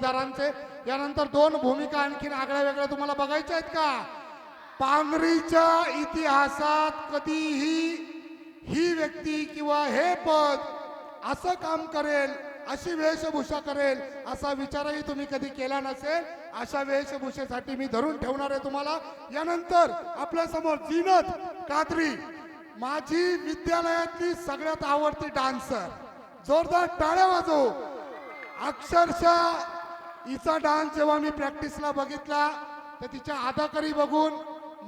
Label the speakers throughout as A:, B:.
A: जोडीदारांचे यानंतर दोन भूमिका आणखीन आगळ्या वेगळ्या तुम्हाला बघायच्या आहेत का? पांगरीच्या इतिहासात कधीही ही व्यक्ती किंवा हे पद असं काम करेल अशी वेशभूषा करेल असा विचारही तुम्ही कधी केला नसेल अशा वेशभूषेसाठी मी धरून ठेवणार आहे तुम्हाला. यानंतर आपल्यासमोर जीनत कात्री माझी विद्यालयातली सगळ्यात आवडती डान्सर. जोरदार टाळ्या वाजव. अक्षरशः हिचा डान्स जेव्हा मी प्रॅक्टिसला बघितला तर तिच्या अदाकारी बघून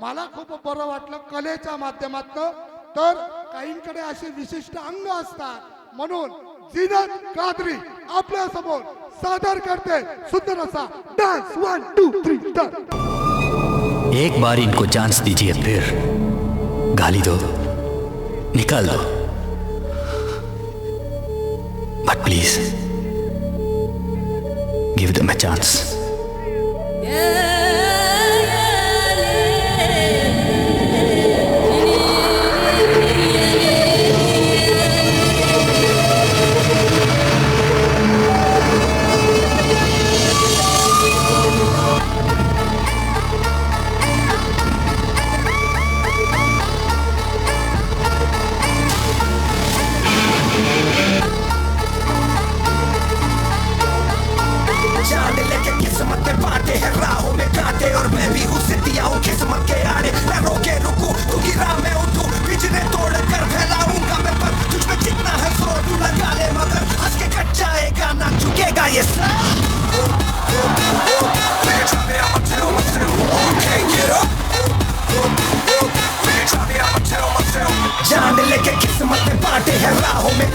A: मला खूप बरं वाटलं कलेच्या माध्यमातनं. तर काहींकडे असे विशिष्ट अंग असतात. म्हणून जिनत कादरी आपल्यासमोर सादर करते. सुंदर असा डान्स. वन टू थ्री
B: एक बार इनको चांस दीजिए फिर। गाली दो। निकाल दो। But please
C: chance.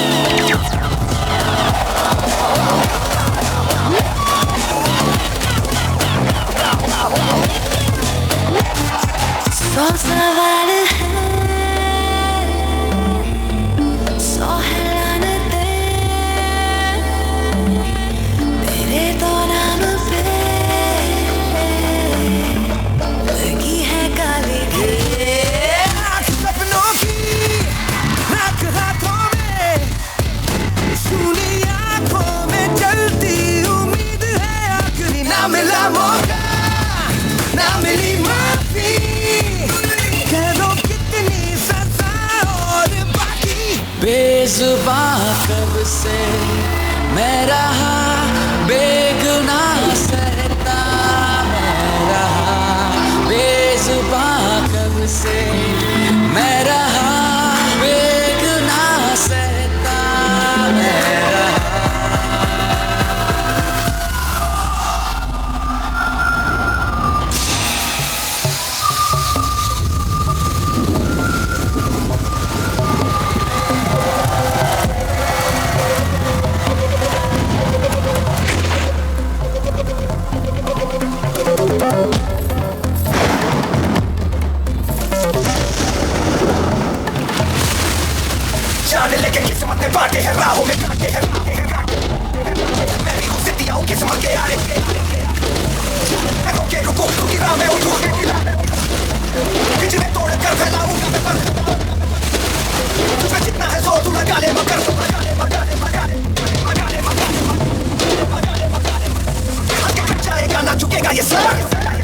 C: हैं
D: सौ बेजुबा कब से मैं रहा
C: बेगुनाह अपने बांटे है राहों में काटे हैं मैं भी उसे दिया हूँ किस्मत के आरे रुके रुको रुकी राह में उठू बिजली तोड़ कर फैलाऊँगा मैं पर तुम्हें जितना है सो तू लगा ले मकर तू लगा ले मगा ले मकर ले मगा ले मकर ले मगा ले मकर ले मगा ले मकर ले मगा ले मकर ले मगा ले मकर ले मगा
E: ले मकर ले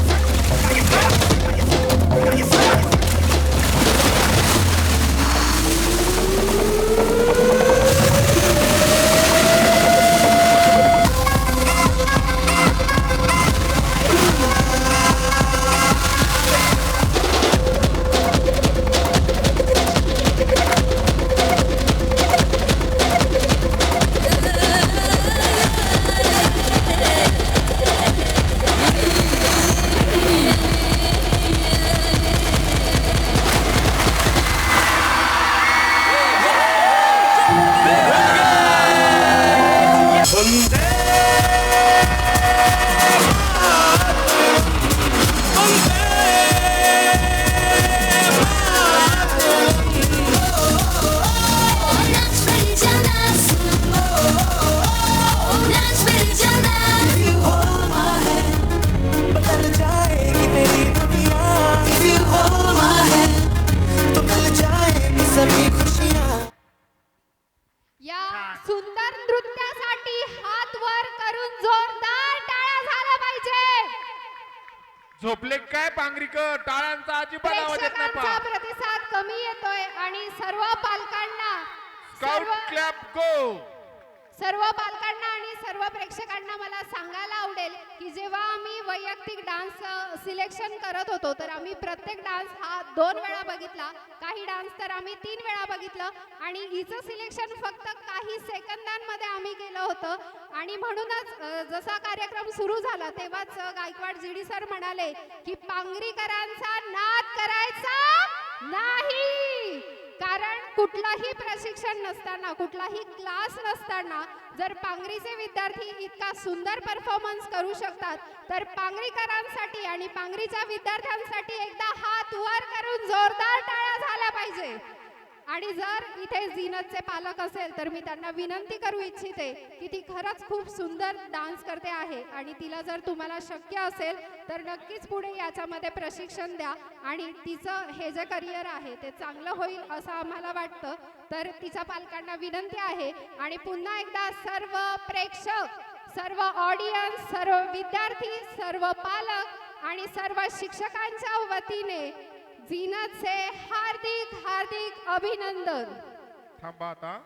E: सुंदर नृत्यासाठी हात वर करून जोरदार टाळ्या झाल्या पाहिजे.
F: झोपले काय पांगरीकर टाळ्यांचा अजिबात आवाज येत नाही
E: प्रेक्षकांचा
F: पहा.
E: प्रतिसाद कमी येतोय आणि सर्व पालकांना सर्व-
F: क्लॅप गो
E: सर्व पालकांना सर्व प्रेक्षकांना मला सांगायला आवडेल की जेव्हा आम्ही वैयक्तिक डान्स सिलेक्शन करत होतो तर आम्ही प्रत्येक डान्स हा दोन वेळा बघितला. काही डान्स तर आम्ही तीन वेळा बघितलं. आणि हिचं सिलेक्शन फक्त काही सेकंदांमध्ये आम्ही केलं होतं. आणि म्हणूनच जसा कार्यक्रम सुरू झाला तेव्हाच गायकवाड जिडी सर म्हणाले की पांगरीकरांचा नाद करायचा नाही. कुठलाही प्रशिक्षण नसताना कुठलाही क्लास नसताना जर पांगरीचे विद्यार्थी इतका सुंदर परफॉर्मन्स करू शकतात तर पांगरीकरांसाठी आणि पांगरीच्या विद्यार्थ्यांसाठी एकदा हात वर करून जोरदार टाळ्या झाल्या. आणि जर इथे झीनतचे पालक असेल तर मी त्यांना विनंती करू इच्छिते की ती खरंच खूप सुंदर डान्स करते आहे. आणि तिला जर तुम्हाला शक्य असेल तर नक्कीच पुढे याच्यामध्ये प्रशिक्षण द्या. आणि तिचं हे जे करिअर आहे ते चांगलं होईल असं आम्हाला वाटतं. तर तिच्या पालकांना विनंती आहे. आणि पुन्हा एकदा सर्व प्रेक्षक सर्व ऑडियन्स सर्व विद्यार्थी सर्व पालक आणि सर्व शिक्षकांच्या वतीने झीनतचे हार्दिक हार्दिक अभिनंदन.
F: थांबा आता.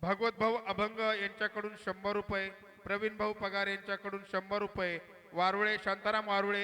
F: भागवत भाऊ अभंग यांच्याकडून शंभर रुपये प्रवीण भाऊ पगार यांच्याकडून शंभर रुपये वारुळे शांताराम वारुळे